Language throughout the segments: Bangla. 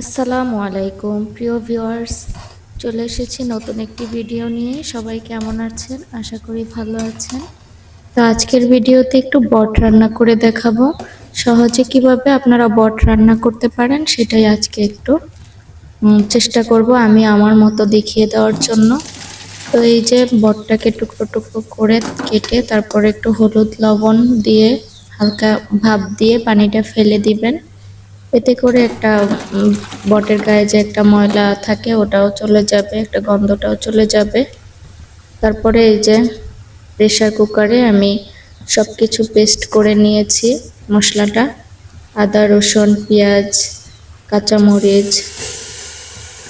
আসসালামু আলাইকুম, প্রিয় ভিউয়ার্স। চলে এসেছি নতুন একটি ভিডিও নিয়ে। সবাই কেমন আছেন? আশা করি ভালো আছেন। তো আজকের ভিডিওতে একটু বট রান্না করে দেখাবো। সহজে কীভাবে আপনারা বট রান্না করতে পারেন সেটাই আজকে একটু চেষ্টা করব আমি আমার মতো দেখিয়ে দেওয়ার জন্য। তো এই যে বটটাকে টুকরো টুকরো করে কেটে তারপরে একটু হলুদ লবণ দিয়ে হালকা ভাপ দিয়ে পানিটা ফেলে দিবেন। এতে করে একটা বটের গায়ে যে একটা ময়লা থাকে ওটাও চলে যাবে, একটা গন্ধটাও চলে যাবে। তারপরে এই যে প্রেশার কুকারে আমি সব কিছু পেস্ট করে নিয়েছি মশলাটা। আদা, রসুন, পেঁয়াজ, কাঁচামরিচ।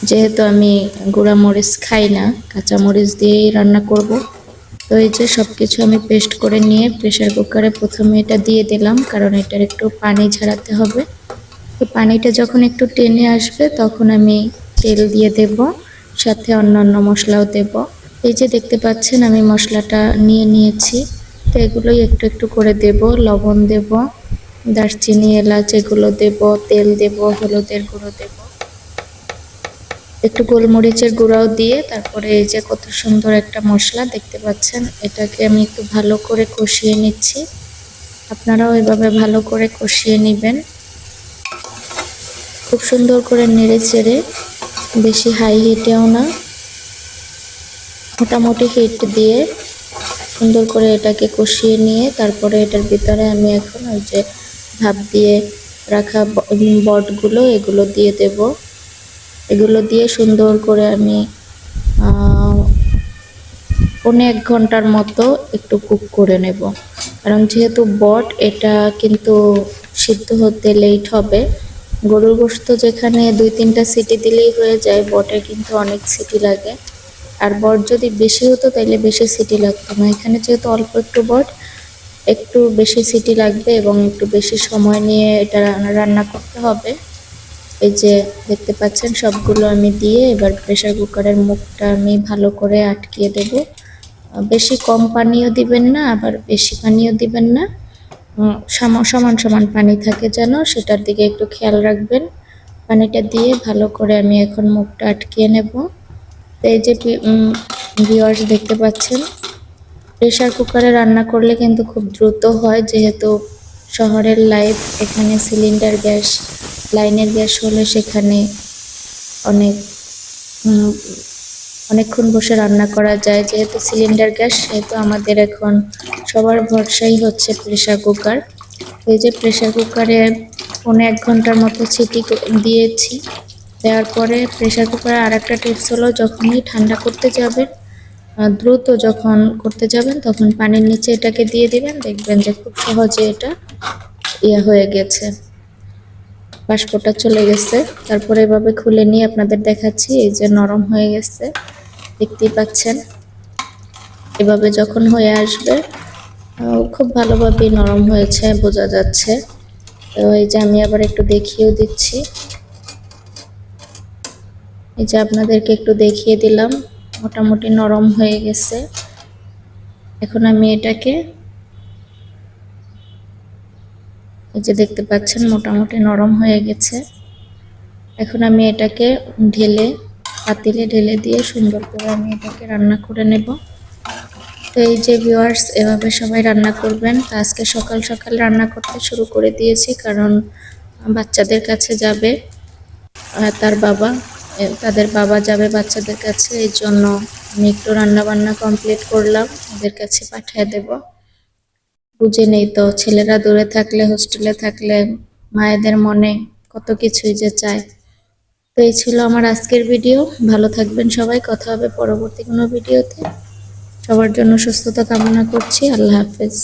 যেহেতু আমি গুঁড়া মরিচ খাই না, কাঁচামরিচ দিয়েই রান্না করব। তো এই যে সব কিছু আমি পেস্ট করে নিয়ে প্রেশার কুকারে প্রথমে এটা দিয়ে দিলাম, কারণ এটার একটু পানি ঝরাতে হবে। পানিটা যখন একটু টেনে আসবে, তখন আমি তেল দিয়ে দেব, সাথে অন্যান্য মশলাও দেব। এই যে দেখতে পাচ্ছেন, আমি মশলাটা নিয়ে নিয়েছি। তো এগুলোই একটু একটু করে দেব, লবণ দেব, দারচিনি, এলাচ এগুলো দেব, তেল দেব, হলুদের গুঁড়ো দেব। একটু গোলমরিচের গুঁড়াও দিয়ে তারপরে এই যে কত সুন্দর একটা মশলা দেখতে পাচ্ছেন, এটাকে আমি একটু ভালো করে কষিয়ে নিচ্ছি। আপনারাও এভাবে ভালো করে কষিয়ে নেবেন। খুব সুন্দর করে নেড়ে চেড়ে বেশি হাই হিটেও না। মোটামুটি হিট দিয়ে সুন্দর করে এটাকে কষিয়ে নিয়ে তারপরে এটার ভিতরে আমি এখন ওই যে ভাপ দিয়ে রাখা বটগুলো এগুলো দিয়ে দেব। এগুলো দিয়ে সুন্দর করে আমি পৌনে এক ঘণ্টার মতো একটু কুক করে নেব। কারণ যেহেতু বট, এটা কিন্তু সিদ্ধ হতে লেট হবে। গরুর গোস্ত যেখানে দুই, তিনটা সিটি দিলেই হয়ে যায়, বটে কিন্তু অনেক সিটি লাগে। আর বট যদি বেশি হতো তাহলে বেশি সিটি লাগতো না। এখানে যেহেতু অল্প একটু বট, একটু বেশি সিটি লাগবে এবং একটু বেশি সময় নিয়ে এটা রান্না- করতে হবে। এই যে দেখতে পাচ্ছেন, সবগুলো আমি দিয়ে এবার প্রেসার কুকারের মুখটা আমি ভালো করে আটকিয়ে দেব। বেশি কম পানিও দিবেন না, আবার বেশি পানিও দিবেন না। সমান সমান পানি থাকে যেন, সেটার দিকে একটু খেয়াল রাখবেন। পানিটা দিয়ে ভালো করে আমি এখন মুখটা আটকিয়ে নেব। এই যে ভিওয়ার্স দেখতে পাচ্ছেন, প্রেসার কুকারে রান্না করলে কিন্তু খুব দ্রুত হয়, যেহেতু শহরের লাইফ এখানে সিলিন্ডার গ্যাস, লাইনের গ্যাস হলে সেখানে অনেক অনেকক্ষণ বসে রান্না করা যায়, যেহেতু সিলিন্ডার গ্যাস, সেহেতু আমাদের এখন সবার ভরসাই হচ্ছে প্রেসার কুকার। এই যে প্রেসার কুকারে পৌনে এক ঘণ্টার মতো ছিটি দিয়েছি। দেওয়ার পরে প্রেসার কুকারে আর একটা টিপস হলো, যখনই ঠান্ডা করতে যাবেন দ্রুত যখন করতে যাবেন, তখন পানির নিচে এটাকে দিয়ে দিবেন। দেখবেন যে খুব সহজে এটা ইয়ে হয়ে গেছে। বাষ্পটা চলে গেছে। তারপরে এভাবে খুলে নিয়ে আপনাদের দেখাচ্ছি, এই যে নরম হয়ে গেছে। দেখতেই পাচ্ছেন। এভাবে যখন হয়ে আসবে খুব ভালোভাবেই নরম হয়েছে, বোঝা যাচ্ছে। তো এই যে আমি আবার একটু দেখিয়েও দিচ্ছি। এই যে আপনাদেরকে একটু দেখিয়ে দিলাম, মোটামুটি নরম হয়ে গেছে। এখন আমি এটাকে এই যে দেখতে পাচ্ছেন, মোটামুটি নরম হয়ে গেছে। এখন আমি এটাকে ঢেলে, পাতিলে ঢেলে দিয়ে সুন্দর করে আমি এটাকে রান্না করে নেব। তো এই যে ভিউয়ার্স এভাবে সবাই রান্না করবেন। তো আজকে সকাল সকাল রান্না করতে শুরু করে দিয়েছি, কারণ বাচ্চাদের কাছে যাবে তার বাবা তাদের বাবা যাবে বাচ্চাদের কাছে। এই জন্য আমি একটু রান্না বান্না কমপ্লিট করলাম, ওদের কাছে পাঠিয়ে দেব। বুঝে নেই তো। ছেলেরা দূরে থাকলে হোস্টেলে থাকলে মায়েদের মনে কত কিছুই যে চায়। তো এই ছিল আমার আজকের ভিডিও ভালো থাকবেন সবাই। কথা হবে পরবর্তী কোনো ভিডিওতে সবার জন্য সুস্থতা কামনা করছি। আল্লাহ হাফেজ।